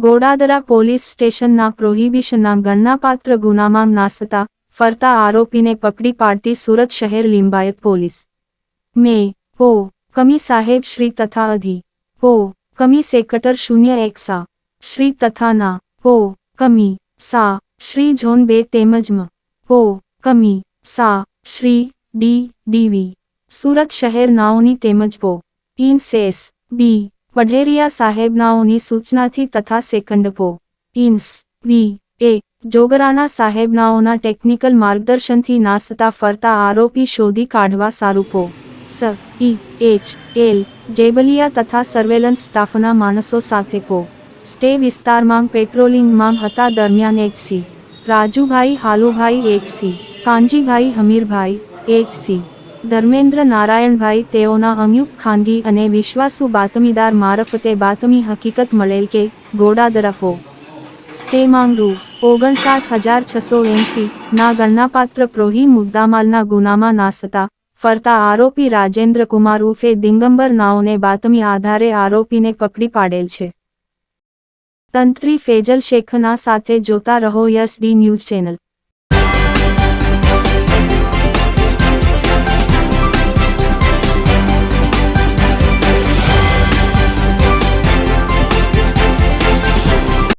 Godadara police સ્ટેશનના પ્રોહિબિશનના ગણનાપાત્ર ગુનામાં નાસતા, ફરતા આરોપીને પકડી પાડતી સુરત શહેર લિંબાયત પોલીસ. મે. પો. કમી સાહેબ શ્રી તથા અધિ. પો. કમી સેક્ટર શૂન્ય એક સા. શ્રી તથા ના પો. કમી. સા. શ્રી ઝોન બે તેમજ મ. પો. કમી. સા. શ્રી ડી. ડીવી સુરત શહેર નાઓની તેમજ પો. ઇન્સેસ બી. વઢેરિયા સાહેબનાઓની સૂચનાથી તથા સેકન્ડ પો ઇન્સ બી એ, જોગરાના સાહેબનાઓના ટેકનિકલ માર્ગદર્શનથી નાસતા ફરતા આરોપી શોધી કાઢવા સારું પો સ, ઈ, એચ, એલ, જેબલિયા તથા સર્વેલન્સ સ્ટાફના માણસો સાથે કો સ્ટે વિસ્તારમાં પેટ્રોલિંગમાં હતા દરમિયાન HC Rajubhai, Halubhai HC Kanjibhai Hamirbhai HC Dharmendra Narayanbhai તેઓના અમયુક ખાનગી અને વિશ્વાસુ બાતમીદાર મારફતે બાતમી હકીકત મળેલ કે, ગોડા દરફો. સ્ટે ઓગણસાઠ હજાર છસો એંસી, ના ગણનાપાત્ર પ્રોહી મુદ્દામાલના ગુનામાં નાસતા, ફરતા આરોપી રાજેન્દ્ર કુમાર ઉર્ફે દિગંબર નાઓને બાતમી આધારે આરોપીને પકડી પાડેલ છે. તંત્રી ફેજલ શેખના સાથે જોતા રહો યસ ડી ન્યૂઝ ચેનલ.